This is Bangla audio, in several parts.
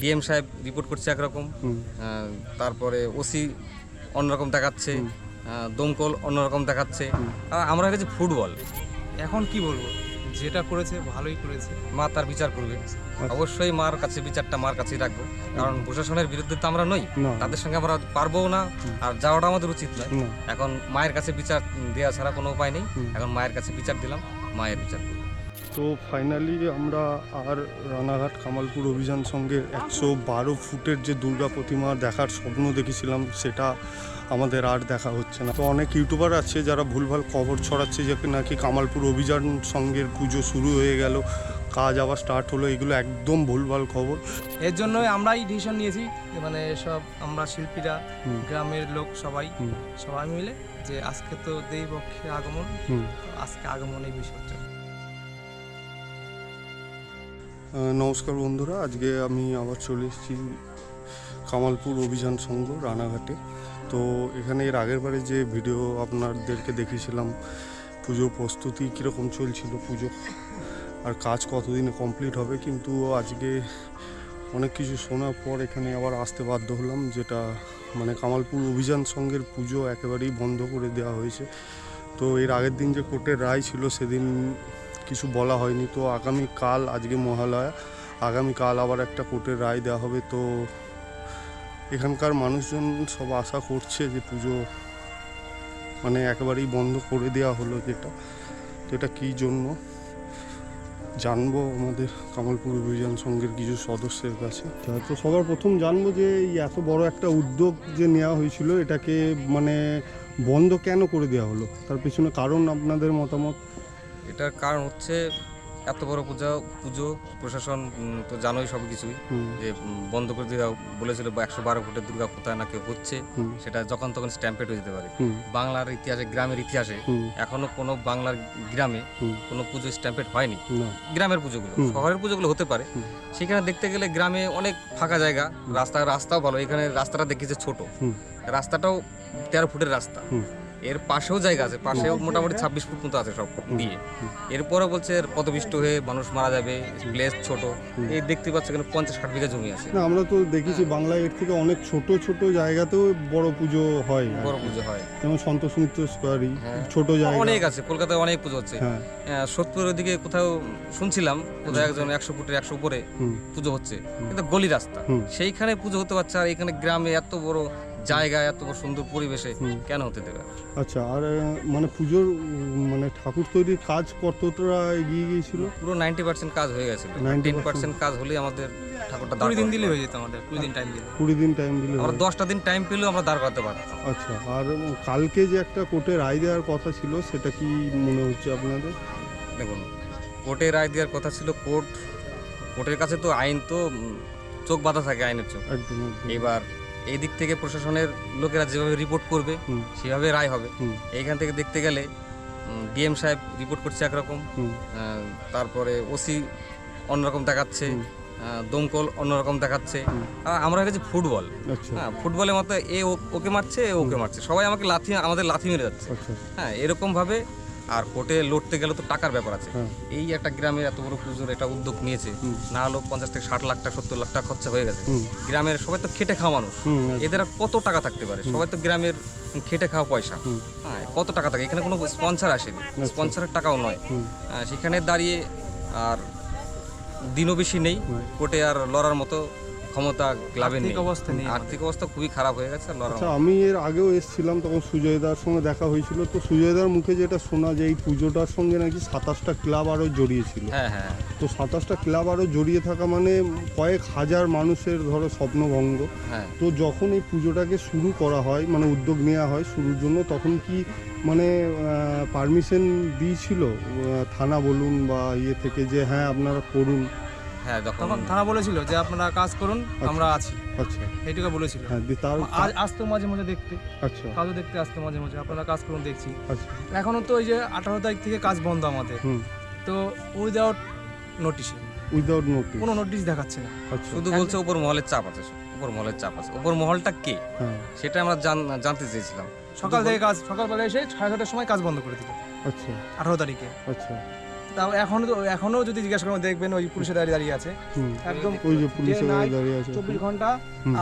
ডিএম সাহেব রিপোর্ট করছে একরকম তারপরে ওসি অন্যরকম দেখাচ্ছে দমকল অন্যরকম দেখাচ্ছে। আর আমরা হয়ে গেছি ফুটবল এখন কি বলব? যেটা করেছে ভালোই করেছে। মা তার বিচার করবে। অবশ্যই মার কাছে বিচারটা মার কাছেই রাখব। কারণ প্রশাসনের বিরুদ্ধে তো আমরা নই। তাদের সঙ্গে আমরা পারবও না আর যাওয়াটা আমাদের উচিত নয়। এখন মায়ের কাছে বিচার দেওয়া ছাড়া কোনো উপায় নেই। এখন মায়ের কাছে বিচার দিলাম মায়ের বিচার করবে। তো ফাইনালি আমরা আর রানাঘাট কামালপুর অভিযান সঙ্গে একশো বারো ফুটের যে দুর্গা প্রতিমা দেখার স্বপ্ন দেখেছিলাম সেটা আমাদের আর দেখা হচ্ছে না। তো অনেক ইউটিউবার আছে যারা ভুলভাল খবর ছড়াচ্ছে যে নাকি কামালপুর অভিযান সঙ্গের পুজো শুরু হয়ে গেল কাজ আবার স্টার্ট হলো এগুলো একদম ভুলভাল খবর। এর জন্যই আমরাই ডিসিশন নিয়েছি যে মানে সব আমরা শিল্পীরা গ্রামের লোক সবাই সবাই মিলে যে আজকে তো দেবী পক্ষে আগমন আজকে আগমনে বিসর্জন। আহ, নমস্কার বন্ধুরা, আজকে আমি আবার চলে এসেছি কামালপুর অভিযান সংঘ রানাঘাটে। তো এখানে এর আগের বারে যে ভিডিও আপনাদেরকে দেখিয়েছিলাম পুজোর প্রস্তুতি কীরকম চলছিল, পুজো আর কাজ কতদিনে কমপ্লিট হবে, কিন্তু আজকে অনেক কিছু শোনার পর এখানে আবার আসতে বাধ্য হলাম, যেটা মানে কামালপুর অভিযান সংঘের পুজো একেবারেই বন্ধ করে দেওয়া হয়েছে। তো এর আগের দিন যে কোর্টের রায় ছিল, সেদিন কিছু বলা হয়নি। তো আগামী কাল আজকে মহালয়া, আগামীকাল আবার একটা কোর্টের রায় দেওয়া হবে। তো এখানকার মানুষজন সব আশা করছে যে পুজো মানে একেবারেই বন্ধ করে দেওয়া হলো যেটা। তো এটা কী জন্য? জানব আমাদের কামালপুর অভিযান সংঘের কিছু সদস্যের কাছে। তো সবার প্রথম জানব যে এই এত বড় একটা উদ্যোগ যে নেওয়া হয়েছিল, এটাকে মানে বন্ধ কেন করে দেওয়া হলো? তার পিছনে কারণ আপনাদের মতামত? এটার কারণ হচ্ছে এত বড় পূজা পুজো প্রশাসন তো জানোই সব কিছুই। যে বন্ধ করে দেওয়া বলেছিল একশো বারো ফুটের দুর্গা কোথায় না কেউ হচ্ছে সেটা যখন তখন স্ট্যাম্পেড হয়ে যেতে পারে। বাংলার ইতিহাসে গ্রামের ইতিহাসে এখনও কোনো বাংলার গ্রামে কোনো পুজো স্ট্যাম্পেড হয়নি। গ্রামের পুজোগুলো। শহরের পুজোগুলো হতে পারে। সেখানে দেখতে গেলে গ্রামে অনেক ফাঁকা জায়গা রাস্তা রাস্তাও ভালো। এখানে রাস্তাটা দেখেছে ছোট। রাস্তাটাও তেরো ফুটের রাস্তা। এর পাশেও জায়গা আছে পাশেও মোটামুটি ছাব্বিশ ফুট মতো আছে সব দিয়ে। এরপরে বলছে এর পদপিষ্ট হয়ে মানুষ মারা যাবে প্লেস ছোট। এই দেখতে পাচ্ছ এখানে পঞ্চাশ ষাট বিঘা জমি আছে। না আমরা তো দেখেছি বাংলায় এর থেকে অনেক ছোট ছোট জায়গাতেও বড় পুজো হয় বড় পুজো হয়। যেমন সন্তোষ মিত্র স্কোয়ারই হ্যাঁ। ছোট জায়গা। অনেক আছে কলকাতায় অনেক পুজো হচ্ছে। হ্যাঁ। আহ, সোদপুরের ওদিকে কোথাও শুনছিলাম কোথাও একজন একশো ফুটের একশো উপরে পুজো হচ্ছে। কিন্তু গলি রাস্তা। সেইখানে পুজো হতে পারছে আর এখানে গ্রামে এত বড় জায়গা এত বড় সুন্দর পরিবেশে কেন হতে দেবে? আচ্ছা আর মানে পুজোর মানে ঠাকুর তৈরির কাজ কতটা এগিয়ে গিয়েছিল? পুরো নাইনটি পার্সেন্ট কাজ হয়ে গেছে 90% টেন পার্সেন্ট কাজ হলেই আমাদের ঠাকুরটা কুড়ি দিন দিলে হয়ে যেত আমাদের কুড়ি দিন টাইম দিলে। কুড়ি দিন টাইম দিলে আমরা দশটা দিন টাইম পেলেও আমরা দাঁড় করাতে পারতাম। আচ্ছা আর কালকে যে একটা কোর্টে রায় দেওয়ার কথা ছিল সেটা কি মনে হচ্ছে আপনাদের? দেখুন কোর্টে রায় দেওয়ার কথা ছিল কোর্ট কোর্টের কাছে তো আইন তো চোখ বাঁধা থাকে আইনের চোখ। একদম। এবার এই দিক থেকে প্রশাসনের লোকেরা যেভাবে রিপোর্ট করবে সেভাবে রায় হবে। এইখান থেকে দেখতে গেলে ডিএম সাহেব রিপোর্ট করছে একরকম তারপরে ওসি অন্যরকম দেখাচ্ছে দমকল অন্যরকম দেখাচ্ছে। আমরা হয়ে গেছি ফুটবল। আচ্ছা। হ্যাঁ ফুটবলের মতো এ ওকে মারছে ওকে মারছে। সবাই আমাকে লাথি আমাদের লাথি মেরে যাচ্ছে। আচ্ছা। হ্যাঁ এরকম ভাবে আর কোর্টে লড়তে গেলে তো টাকার ব্যাপার আছে। এই একটা গ্রামের এত বড় পুজোর এটা উদ্যোগ নিয়েছে। না হলেও পঞ্চাশ থেকে ষাট লাখ টাকা সত্তর লাখ টাকা খরচা হয়ে গেছে। গ্রামের সবাই তো খেটে খাওয়া মানুষ। এদের আর কত টাকা থাকতে পারে? সবাই তো গ্রামের খেটে খাওয়া পয়সা। হ্যাঁ কত টাকা থাকে? এখানে কোনো স্পন্সর আসেনি। স্পন্সরের টাকাও নয়। সেখানে দাঁড়িয়ে আর দিনও বেশি নেই। কোর্টে আর লড়ার মতো ক্ষমতা ক্লাবে নেই। আর্থিক অবস্থা নেই আর্থিক অবস্থা খুবই খারাপ হয়ে গেছে আচ্ছা আমি এর আগেও এসেছিলাম তখন সুজয়দার সঙ্গে দেখা হয়েছিল। তো সুজয়দার মুখে যেটা শোনা যে এই পুজোটার সঙ্গে নাকি সাতাশটা ক্লাব আরও জড়িয়েছিল। হ্যাঁ হ্যাঁ। তো সাতাশটা ক্লাব আরও জড়িয়ে থাকা মানে কয়েক হাজার মানুষের ধরো স্বপ্নভঙ্গ। হ্যাঁ। তো যখন এই পুজোটাকে শুরু করা হয় মানে উদ্যোগ নেওয়া হয় শুরুর জন্য তখন কি মানে পারমিশন দিয়েছিল থানা বলুন বা ইয়ে থেকে যে হ্যাঁ আপনারা করুন হ্যাঁ তখন থানা বলেছিল যে আপনারা কাজ করুন আমরা আছি। আচ্ছা। এইটুকু বলেছিল। হ্যাঁ আজ আসতো মাঝে মাঝে দেখতে। আচ্ছা। কাজও দেখতে আসতো মাঝে মাঝে আপনারা কাজ করুন দেখছি। আচ্ছা। এখনও তো ওই যে আঠারো তারিখ থেকে কাজ বন্ধ আমাদের। হুম। তো উইদাউট নোটিশে উইদাউট নোটিস কোনো নোটিশ দেখাচ্ছে না। আচ্ছা। শুধু বলছে উপর মহলের চাপ আছে উপর মহলের চাপ আছে। উপর মহলটা কে? হ্যাঁ। সেটা আমরা জানতে চেয়েছিলাম। সকাল থেকে কাজ সকালবেলা এসে সাড়ে ছটার সময় কাজ বন্ধ করে দিল। আচ্ছা। আঠারো তারিখে। আচ্ছা। তাও এখনও এখনও যদি জিজ্ঞাসা করেন দেখবেন ওই পুলিশে দাঁড়িয়ে দাঁড়িয়ে আছে। একদম ওই যে day দাঁড়িয়ে আছে। চব্বিশ ঘণ্টা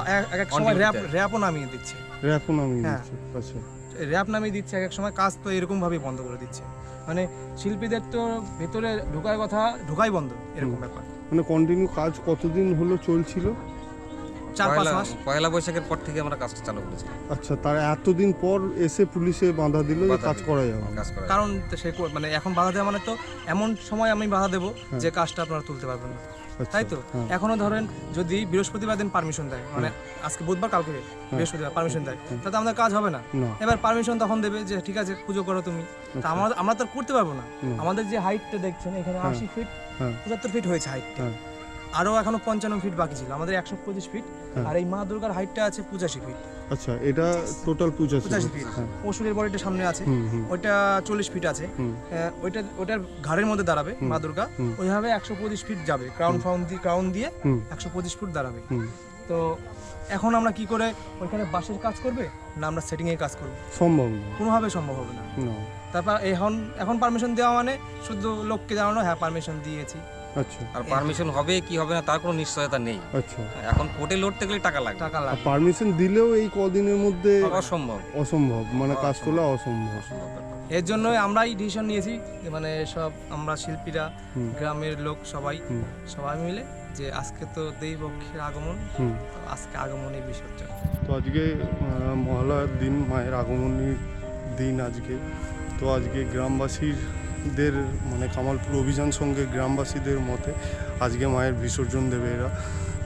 এক- এক সময় র্যাপ র্যাপও নামিয়ে দিচ্ছে। এখন আমি হ্যাঁ। আচ্ছা। র্যাপ নামিয়ে দিচ্ছে এক এক সময় কাজ তো এরকম ভাবেই বন্ধ করে দিচ্ছে। মানে শিল্পীদের তো ভেতরে ঢোকার কথা ঢোকাই বন্ধ এরকম। ব্যাপার। মানে কন্টিনিউ কাজ কতদিন হলো চলছিল? চার পাঁচ পয়লা মাস। পয়লা বৈশাখের পর থেকে আমরা কাজটা চালু করেছি। আচ্ছা তার এতদিন পর এসে পুলিশে বাধা দিল যে কাজ করা যাবে কাজ করা কারণ তো সে মানে এখন বাধা দেওয়া মানে তো এমন সময় আমি বাধা দেবো হ্যাঁ। যে কাজটা আপনারা তুলতে পারবেন না। আচ্ছা, তাই তো? হ্যাঁ। এখনও ধরেন যদি বৃহস্পতিবার দিন পারমিশন দেয় মানে আজকে বুধবার কালকে বৃহস্পতিবার পারমিশন দেয় তাতে আমাদের কাজ হবে না। এবার পারমিশন তখন দেবে যে ঠিক আছে পুজো করো তুমি। তা আমরা আমরা তো আর করতে পারব না। আমাদের যে হাইটটা দেখছেন এখানে হ্যাঁ। আশি ফিট হ্যাঁ। পঁচাত্তর ফিট হয়েছে হাইটটা হ্যাঁ। আরও এখনও পঞ্চান্ন ফিট বাকি ছিল। আমাদের একশো পঁচিশ ফিট হ্যাঁ। আর এই মা দুর্গার হাইটটা আছে পঁচাশি ফিট আচ্ছা এটা টোটাল ছিল পঁচাশি ফিট অসুরের বডিটা সামনে আছে। ওইটা চল্লিশ ফিট আছে। ওইটা ওইটার ঘাড়ের মধ্যে দাঁড়াবে মা দুর্গা। ওইভাবে একশো পঁচিশ ফিট যাবে। ক্রাউন ফাউন দিয়ে ক্রাউন দিয়ে একশো পঁচিশ ফুট দাঁড়াবে। তো এখন আমরা কি করে ওইখানে বাসের কাজ করবে না আমরা সেটিং এর কাজ করব? সম্ভব না। কোনোভাবে সম্ভব হবে না। না। তারপর এখন এখন পারমিশন দেওয়া মানে শুধু লোককে জানানো হ্যাঁ পারমিশন দিয়েছি। আচ্ছা। আর পারমিশন হবে কি হবে না তার কোনো নিশ্চয়তা নেই। আচ্ছা। এখন কোর্টে লড়তে গেলে টাকা লাগবে। টাকা লাগবে। পারমিশন দিলেও এই কদিনের মধ্যে অসম্ভব। অসম্ভব মানে কাজ তোলা অসম্ভব। এর জন্যই আমরাই ডিসিশন নিয়েছি যে মানে সব আমরা শিল্পীরা গ্রামের লোক সবাই সবাই মিলে যে আজকে তো দেবী পক্ষের আগমন হুম। আজকে আগমনী বিসর্জন। তো আজকে মহালয়ার দিন মায়ের আগমনীর দিন আজকে। তো আজকে গ্রামবাসীদের মানে কামালপুর অভিযান সঙ্গে গ্রামবাসীদের মতে আজকে মায়ের বিসর্জন দেবে এরা।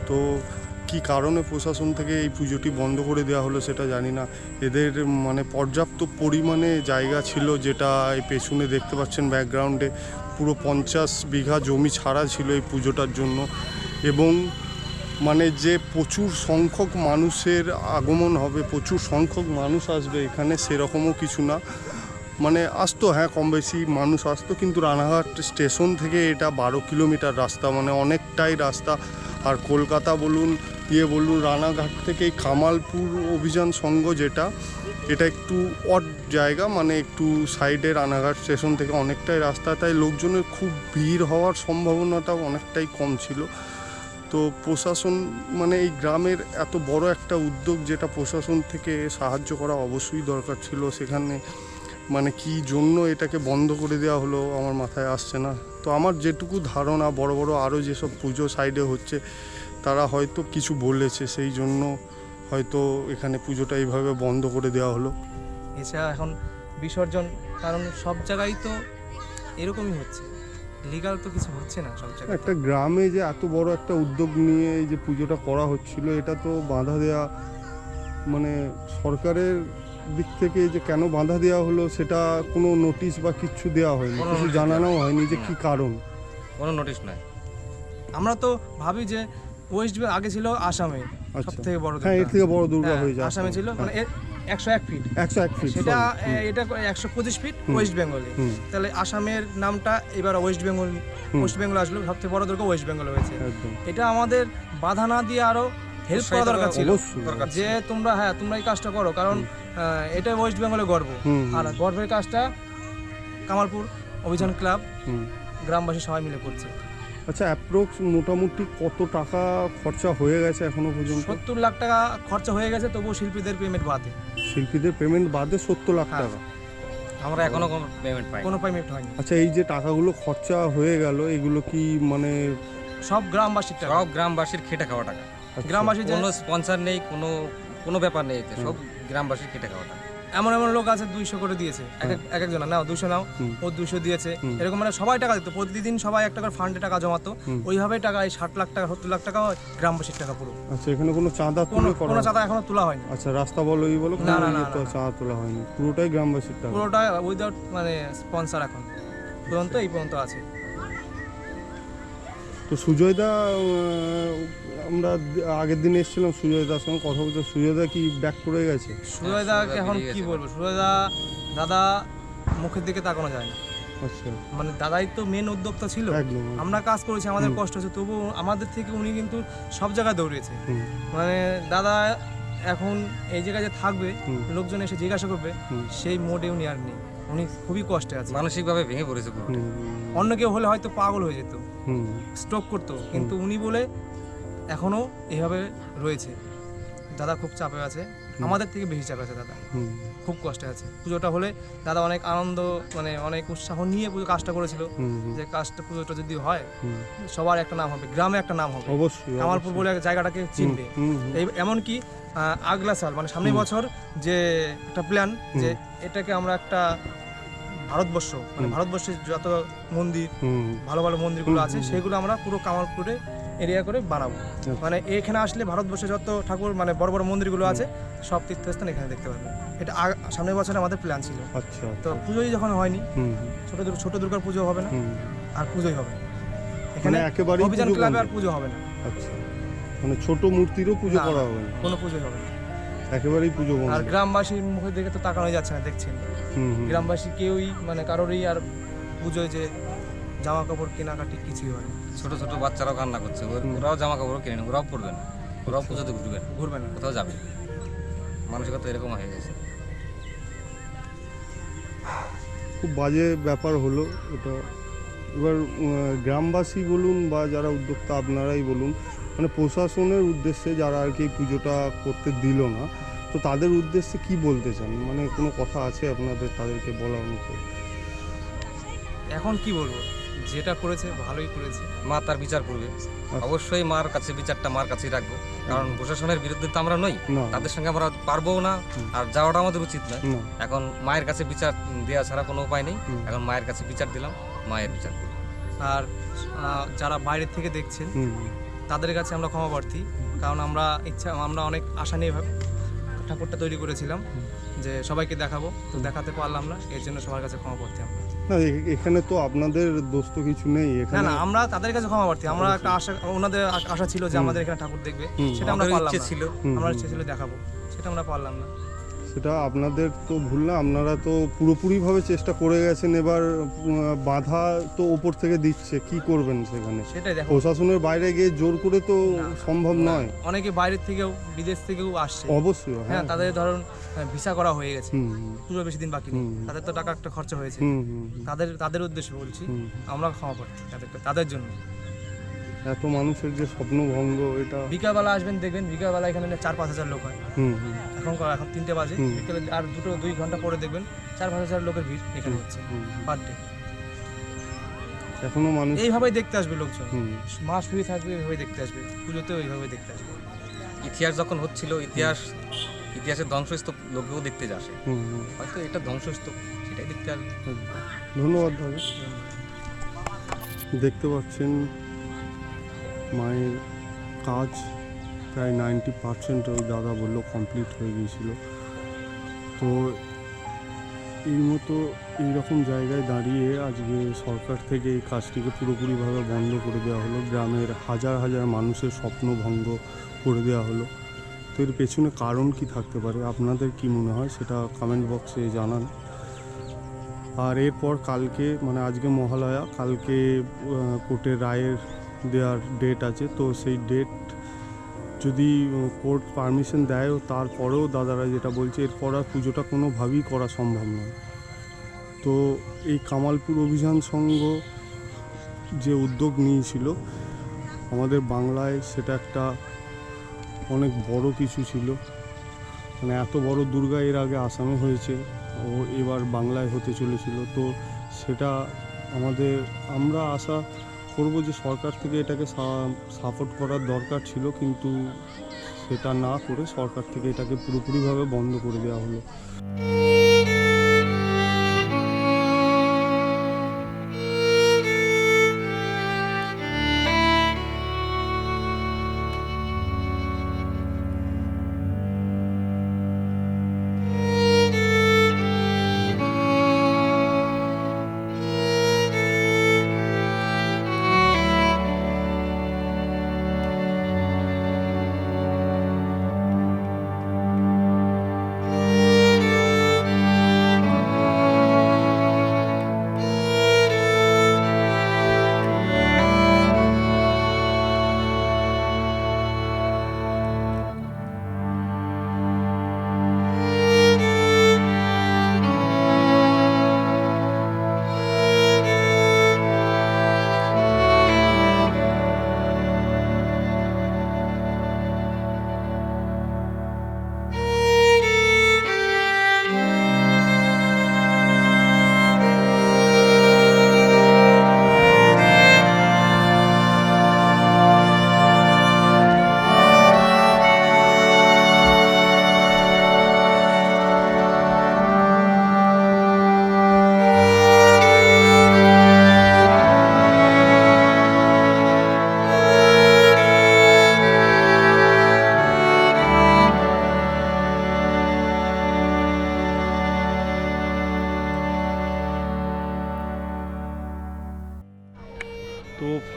তো কি কারণে প্রশাসন থেকে এই পুজোটি বন্ধ করে দেওয়া হলো সেটা জানি না। এদের মানে পর্যাপ্ত পরিমাণে জায়গা ছিল যেটা এই পেছনে দেখতে পাচ্ছেন ব্যাকগ্রাউন্ডে। পুরো পঞ্চাশ বিঘা জমি ছাড়া ছিল এই পুজোটার জন্য। এবং মানে যে প্রচুর সংখ্যক মানুষের আগমন হবে, প্রচুর সংখ্যক মানুষ আসবে এখানে সেরকমও কিছু না। মানে আসতো হ্যাঁ কম বেশি মানুষ আসতো, কিন্তু রানাঘাট স্টেশন থেকে এটা বারো কিলোমিটার রাস্তা মানে অনেকটাই রাস্তা। আর কলকাতা বলুন ইয়ে বলুন, রানাঘাট থেকে কামালপুর অভিযান সংঘ যেটা, এটা একটু অড জায়গা মানে একটু সাইডে রানাঘাট স্টেশন থেকে অনেকটাই রাস্তা, তাই লোকজনের খুব ভিড় হওয়ার সম্ভাবনাটাও অনেকটাই কম ছিল। তো প্রশাসন মানে এই গ্রামের এত বড় একটা উদ্যোগ যেটা প্রশাসন থেকে সাহায্য করা অবশ্যই দরকার ছিল, সেখানে মানে কি জন্য এটাকে বন্ধ করে দেওয়া হলো আমার মাথায় আসছে না। তো আমার যেটুকু ধারণা বড় বড় আরও যেসব পুজো সাইডে হচ্ছে তারা হয়তো কিছু বলেছে সেই জন্য হয়তো এখানে পুজোটা এইভাবে বন্ধ করে দেওয়া হলো। এছাড়া এখন বিসর্জন কারণ সব জায়গায় তো এরকমই হচ্ছে। লিগাল তো কিছু হচ্ছে না সব জায়গায় একটা গ্রামে যে এত বড় একটা উদ্যোগ নিয়ে এই যে পুজোটা করা হচ্ছিল এটা তো বাধা দেয়া মানে সরকারের দিক থেকে যে কেন বাধা দেওয়া হলো সেটা কোনো নোটিশ বা কিচ্ছু দেওয়া হয়নি কোনো কিছু notice জানানো হয়নি যে। কি কারণ। কোনো নোটিশ নাই। আমরা তো ভাবি যে ওয়েস্ট বেঙ্গল আগে ছিল আসামে সব আচ্ছা থেকে বড় হ্যাঁ এর দুর্গা। থেকে বড় দুর্গা হ্যাঁ, হয়ে যায়। আসামে ছিল মানে একশো এক ফিট একশো এক ফিট সেটা sorry, এ, এটা একশো পঁচিশ ফিট ওয়েস্ট বেঙ্গলে হুম। তাহলে আসামের নামটা এবার ওয়েস্ট বেঙ্গল হুম। ওয়েস্ট বেঙ্গল আসলো সবথেকে বড় দুর্গা ওয়েস্ট বেঙ্গল হয়েছে। একদম। এটা আমাদের বাধা না দিয়ে আরও হেল্প করা দরকার ছিল। দরকার যে তোমরা হ্যাঁ তোমরা এই কাজটা করো কারণ এটা ওয়েস্ট বেঙ্গলে গর্ব। হুম আর গর্বের কাজটা কামালপুর অভিযান ক্লাব হুম। গ্রামবাসী সবাই মিলে করছে। আচ্ছা অ্যাপ্রক্স মোটামুটি কত টাকা খরচা হয়ে গেছে এখনও পর্যন্ত? সত্তর লাখ টাকা খরচা হয়ে গেছে তবুও শিল্পীদের পেমেন্ট বাদে। শিল্পীদের পেমেন্ট বাদে সত্তর লাখ হ্যাঁ। টাকা? আমরা এখনও কোনো পেমেন্ট পাই কোনো পেমেন্ট হয়নি। আচ্ছা এই যে টাকাগুলো খরচা হয়ে গেল এগুলো কি মানে সব গ্রামবাসীর টাকা। সব গ্রামবাসীর খেটে খাওয়া টাকা। গ্রামবাসী যে কোনো স্পন্সর নেই কোনো কোনো ব্যাপার নেই এতে সব গ্রামবাসীর খেটে খাওয়া টাকা এমন এমন লোক আছে দুইশো করে দিয়েছে। এক এক- এক নাও দুশো নাও। ও দুশো দিয়েছে। এরকম মানে সবাই টাকা দিত প্রতিদিন সবাই একটা করে ফান্ডে টাকা জমাতো। ওইভাবে টাকা এই ষাট লাখ টাকা সত্তর লাখ টাকা হয় গ্রামবাসীর টাকা পুরো। আচ্ছা এখানে কোনো চাঁদা কোনো তুলে করা কোনো চাঁদা এখনও তোলা হয়নি। আচ্ছা রাস্তা বলো এই বলো না, কোনো না, না, ইয়ে তো চাঁদা তোলা হয়নি। পুরোটাই গ্রামবাসীর টাকা। পুরোটা উইদাউট মানে স্পন্সর এখন। পর্যন্ত এই পর্যন্ত আছে। তো সুজয়দা আমরা আগের দিন এসেছিলাম সুজয়দার সঙ্গে কথা বলতে। সুজয়দা কি ব্যাক করে গেছে? সুরয়দা সুরয়দা এখন কি বলব? সুজয়দা দাদা মুখের দিকে তাকানো যায় না। আচ্ছা। মানে দাদাই তো মেন উদ্যোক্তা ছিল। আমরা কাজ করেছি আমাদের কষ্ট হচ্ছে। তবু আমাদের থেকে উনি কিন্তু সব জায়গায় দৌড়িয়েছে। মানে দাদা এখন এই জায়গায় যে থাকবে লোকজন এসে জিজ্ঞাসা করবে সেই মোডে উনি আর নেই। উনি খুবই কষ্টে আছে মানসিকভাবে ভেঙে পড়েছে অন্য কেউ হলে হয়তো পাগল হয়ে যেত। স্ট্রোক করতো। কিন্তু উনি বলে এখনও এভাবে রয়েছে। দাদা খুব চাপে আছে। আমাদের থেকে বেশি চাপে আছে দাদা। খুব কষ্টে আছে। পুজোটা হলে দাদা অনেক আনন্দ মানে অনেক উৎসাহ নিয়ে পুজো কাজটা করেছিল। যে কাজটা পুজোটা যদি হয় সবার একটা নাম হবে গ্রামে একটা নাম হবে। অবশ্যই কামালপুর বলে জায়গাটাকে চিনবে। এমনকি আগলা সাল মানে সামনের বছর যে একটা প্ল্যান যে এটাকে আমরা একটা ভারতবর্ষ মানে ভারতবর্ষের যত মন্দির ভালো ভালো মন্দিরগুলো আছে সেগুলো আমরা পুরো কামালপুরে এরিয়া করে বানাবো। মানে এখানে আসলে ভারতবর্ষে যত ঠাকুর মানে বড় বড় মন্দিরগুলো আছে সব তীর্থস্থান এখানে দেখতে পারবে। এটা সামনের বছর আমাদের প্ল্যান ছিল। আচ্ছা তো পুজোই যখন হয়নি ছোট ছোট দুর্গার পুজো হবে না আর পুজোই হবে। মানে এখানে একেবারেই অভিযান ক্লাবে আর পুজো হবে না। আচ্ছা। মানে ছোট মূর্তিরও পুজো করা হবে না। কোনো পুজোই হবে না। একেবারেই পুজো বন্ধ। আর গ্রামবাসীর মুখের দিকে তো তাকানো যাচ্ছে না দেখছেন। গ্রামবাসী কেউই মানে কারোরই আর পুজোয় যে জামা কাপড় কেনাকাটি কিছুই হয় না। ছোট ছোট বাচ্চারাও কান্না করছে। ওর- ওরাও জামা কাপড় কিনে ওরাও পরবে না। ওরাও পুজোতে ঘুরবে না। ঘুরবে না। কোথাও যাবে না। মানসিকতা এরকম হয়ে গেছে। খুব বাজে ব্যাপার হলো এটা। এবার গ্রামবাসী বলুন বা যারা উদ্যোক্তা আপনারাই বলুন মানে প্রশাসনের উদ্দেশ্যে যারা আর কি পুজোটা করতে দিল না তো তাদের উদ্দেশ্যে কি বলতে চান? মানে কোনো কথা আছে আপনাদের তাদেরকে বলার মতো? এখন কি বলব? যেটা করেছে ভালোই করেছে। মা তার বিচার করবে। অবশ্যই মার কাছে বিচারটা মার কাছেই রাখব। কারণ প্রশাসনের বিরুদ্ধে তো আমরা নই। তাদের সঙ্গে আমরা পারবও না। আর যাওয়াটা আমাদের উচিত নয়। না। এখন মায়ের কাছে বিচার দেওয়া ছাড়া কোনো উপায় নেই। এখন মায়ের কাছে বিচার দিলাম মায়ের বিচার করবে। আর যারা বাইরের থেকে দেখছেন তাদের কাছে আমরা ক্ষমা প্রার্থী। কারণ আমরা ইচ্ছা আমরা অনেক আশা নিয়ে ভাব- ঠাকুরটা তৈরি করেছিলাম যে সবাইকে দেখাবো। তো দেখাতে পারলাম না এর জন্য সবার কাছে ক্ষমা প্রার্থী আমরা। না এখানে তো আপনাদের দোষ তো কিছু নেই না এখানে না আমরা তাদের কাছে ক্ষমা প্রার্থী। আমরা একটা আশা ওনাদের আশা ছিল যে আমাদের এখানে ঠাকুর দেখবে। সেটা আমরা পারলাম ইচ্ছে না। ছিল। আমরা। ইচ্ছে ছিল দেখাবো। সেটা আমরা পারলাম না। সেটা আপনাদের তো ভুল না আপনারা তো পুরোপুরিভাবে চেষ্টা করে গেছেন এবার বাধা তো ওপর থেকে দিচ্ছে কি করবেন সেখানে? সেটাই দেখো। প্রশাসনের বাইরে গিয়ে জোর করে তো সম্ভব নয়। অনেকে বাইরের থেকেও বিদেশ থেকেও আসছে। অবশ্যই হ্যাঁ হ্যাঁ। তাদের ধরুন ভিসা করা হয়ে গেছে। পুরো বেশি দিন বাকি নেই। তাদের তো টাকা একটা খরচা হয়েছে। তাদের তাদের উদ্দেশ্যে বলছি আমরা ক্ষমা প্রার্থী তাদের তাদের জন্য। এত মানুষের যে স্বপ্নভঙ্গ এটা বিকালবেলা আসবেন দেখবেন বিকালবেলা এখানে চার পাঁচ হাজার লোক হয়। হুম এখন এখন তিনটে বাজে। বিকেলে আর দুটো দুই ঘণ্টা পরে দেখবেন চার পাঁচ হাজার লোকের ভিড় এখানে হচ্ছে পার ডে এখনও মানুষ এইভাবেই দেখতে আসবে লোকজন। মাস ফ্রি থাকবে এইভাবেই দেখতে আসবে। পুজোতেও এইভাবে দেখতে আসবে। ইতিহাস যখন হচ্ছিল ইতিহাস ইতিহাসের ধ্বংসস্তূপ লোকেও দেখতে আসে। হয়তো এটা ধ্বংসস্তূপ সেটাই দেখতে আসবে। ধন্যবাদ দাদা দেখতে পাচ্ছেন মায়ের কাজ প্রায় নাইনটি পার্সেন্ট ওই দাদা বলল কমপ্লিট হয়ে গিয়েছিল। তো এই মতো এইরকম জায়গায় দাঁড়িয়ে আজকে সরকার থেকে এই কাজটিকে পুরোপুরিভাবে বন্ধ করে দেওয়া হলো। গ্রামের হাজার হাজার মানুষের স্বপ্ন ভঙ্গ করে দেওয়া হলো। তো এর পেছনে কারণ কি থাকতে পারে, আপনাদের কি মনে হয় সেটা কমেন্ট বক্সে জানান। আর এরপর কালকে মানে আজকে মহালয়া, কালকে কোর্টের রায়ের দেওয়ার ডেট আছে। তো সেই ডেট যদি কোর্ট পারমিশন দেয়ও তারপরেও দাদারা যেটা বলছে, এরপর আর পুজোটা কোনোভাবেই করা সম্ভব নয়। তো এই কামালপুর অভিযান সংঘ যে উদ্যোগ নিয়েছিল, আমাদের বাংলায় সেটা একটা অনেক বড় কিছু ছিল। মানে এত বড় দুর্গা এর আগে আসামে হয়েছে, ও এবার বাংলায় হতে চলেছিল। তো সেটা আমাদের, আমরা আশা করব যে সরকার থেকে এটাকে সাপোর্ট করার দরকার ছিল, কিন্তু সেটা না করে সরকার থেকে এটাকে পুরোপুরিভাবে বন্ধ করে দেওয়া হলো।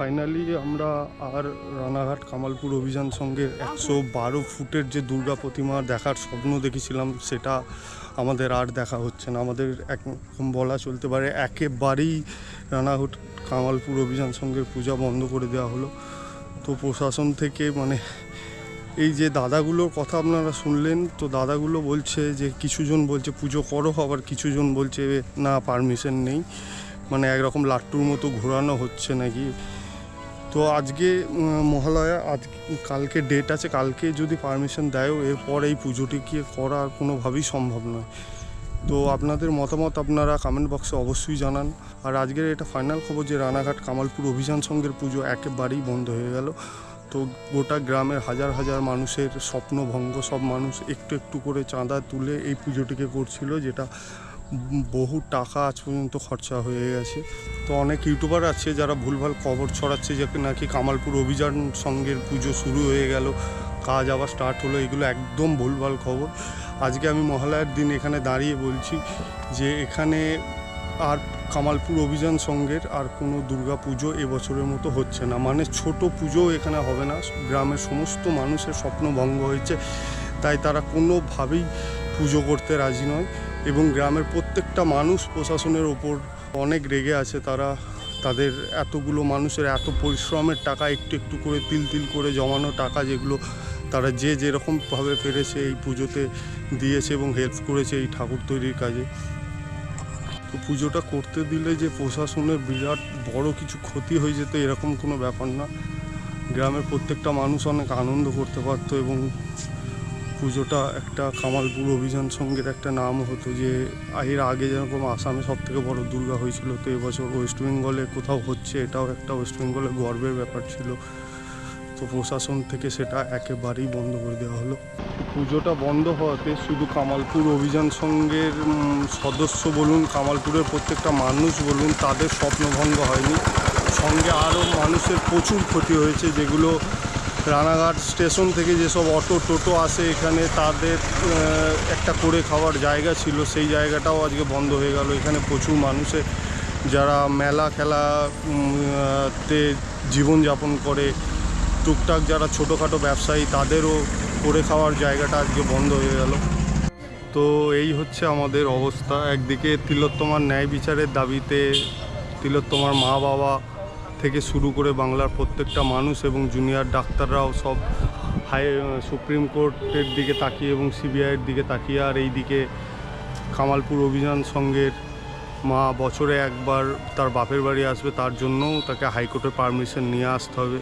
আর রানাঘাট কামালপুর অভিযান সঙ্গে একশো বারো ফুটের যে দুর্গা প্রতিমা দেখার স্বপ্ন দেখেছিলাম, সেটা আমাদের আর দেখা হচ্ছে না। আমাদের একরকম বলা চলতে পারে একেবারেই রানাঘাট কামালপুর অভিযান সঙ্গের পূজা বন্ধ করে দেওয়া হলো। তো প্রশাসন থেকে মানে এই যে দাদাগুলোর কথা আপনারা শুনলেন, তো দাদাগুলো বলছে যে কিছুজন বলছে পুজো করো, আবার কিছুজন বলছে না, পারমিশন নেই। মানে একরকম লাট্টুর মতো ঘোরানো হচ্ছে নাকি? তো আজকে মহালয়া, আজ কালকে ডেট আছে, কালকে যদি পারমিশন দেয়ও, এরপর এই পুজোটিকে করা কোনোভাবেই সম্ভব নয়। তো আপনাদের মতামত আপনারা কমেন্ট বক্সে অবশ্যই জানান। আর আজকের এটা ফাইনাল খবর যে রানাঘাট কামালপুর অভিযান সঙ্গের পুজো একেবারেই বন্ধ হয়ে গেল। তো গোটা গ্রামের হাজার হাজার মানুষের স্বপ্নভঙ্গ, সব মানুষ একটু একটু করে চাঁদা তুলে এই পুজোটিকে করছিল, যেটা বহু টাকা আজ পর্যন্ত খরচা হয়ে গেছে। তো অনেক ইউটিউবার আছে যারা ভুলভাল খবর ছড়াচ্ছে যে নাকি কামালপুর অভিযান সঙ্গের পুজো শুরু হয়ে গেল, কাজ আবার স্টার্ট হলো, এগুলো একদম ভুলভাল খবর। আজকে আমি মহালয়ার দিন এখানে দাঁড়িয়ে বলছি যে এখানে আর কামালপুর অভিযান সঙ্গের আর কোনো দুর্গা পুজো এবছরের মতো হচ্ছে না। মানে ছোট পুজো এখানে হবে না, গ্রামের সমস্ত মানুষের স্বপ্ন ভঙ্গ হয়েছে, তাই তারা কোনোভাবেই পুজো করতে রাজি নয়। এবং গ্রামের প্রত্যেকটা মানুষ প্রশাসনের ওপর অনেক রেগে আছে তারা তাদের এতগুলো মানুষের এত পরিশ্রমের টাকা একটু একটু করে তিল তিল করে জমানো টাকা যেগুলো তারা যে যেরকমভাবে পেরেছে এই পুজোতে দিয়েছে এবং হেল্প করেছে এই ঠাকুর তৈরির কাজে। তো পুজোটা করতে দিলে যে প্রশাসনের বিরাট বড় কিছু ক্ষতি হয়ে যেত এরকম কোনো ব্যাপার না। গ্রামের প্রত্যেকটা মানুষ অনেক আনন্দ করতে পারতো এবং পুজোটা একটা কামালপুর অভিযান সঙ্গের একটা নাম হতো যে, এর আগে যেরকম আসামে সব থেকে বড় দুর্গা হয়েছিল, তো এবছর ওয়েস্ট বেঙ্গলে কোথাও হচ্ছে এটাও একটা ওয়েস্ট বেঙ্গলের গর্বের ব্যাপার ছিল। তো প্রশাসন থেকে সেটা একেবারেই বন্ধ করে দেওয়া হলো। পুজোটা বন্ধ হওয়াতে শুধু কামালপুর অভিযান সঙ্গের সদস্য বলুন কামালপুরের প্রত্যেকটা মানুষ বলুন, তাদের স্বপ্নভঙ্গ হয়নি। সঙ্গে আরও মানুষের প্রচুর ক্ষতি হয়েছে, যেগুলো রানাঘাট স্টেশন থেকে যেসব অটো টোটো আসে এখানে, তাদের একটা করে খাওয়ার জায়গা ছিল। সেই জায়গাটাও আজকে বন্ধ হয়ে গেল। এখানে প্রচুর মানুষের যারা মেলা খেলা তে জীবনযাপন করে, টুকটাক যারা ছোটোখাটো ব্যবসায়ী, তাদেরও করে খাওয়ার জায়গাটা আজকে বন্ধ হয়ে গেল। তো এই হচ্ছে আমাদের অবস্থা। একদিকে তিলোত্তমার ন্যায় বিচারের দাবিতে তিলোত্তমার মা বাবা থেকে শুরু করে বাংলার প্রত্যেকটা মানুষ এবং জুনিয়র ডাক্তাররাও সব হাই সুপ্রিম কোর্টের দিকে তাকিয়ে এবং সিবিআইয়ের দিকে তাকিয়ে, আর এই দিকে কামালপুর অভিযান সঙ্গের মা বছরে একবার তার বাপের বাড়ি আসবে, তার জন্যও তাকে হাইকোর্টে পারমিশন নিয়ে আসতে হবে।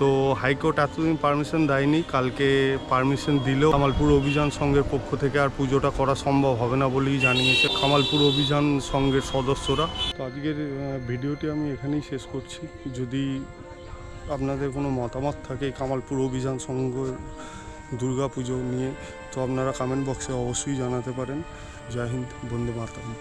তো হাইকোর্ট এতদিন পারমিশন দেয়নি, কালকে পারমিশন দিলেও কামালপুর অভিযান সংঘের পক্ষ থেকে আর পুজোটা করা সম্ভব হবে না বলেই জানিয়েছে কামালপুর অভিযান সংঘের সদস্যরা। তো আজকের ভিডিওটি আমি এখানেই শেষ করছি। যদি আপনাদের কোনো মতামত থাকে কামালপুর অভিযান সংঘের দুর্গা পুজো নিয়ে, তো আপনারা কমেন্ট বক্সে অবশ্যই জানাতে পারেন। জয় হিন্দ, বন্দে মাতরম।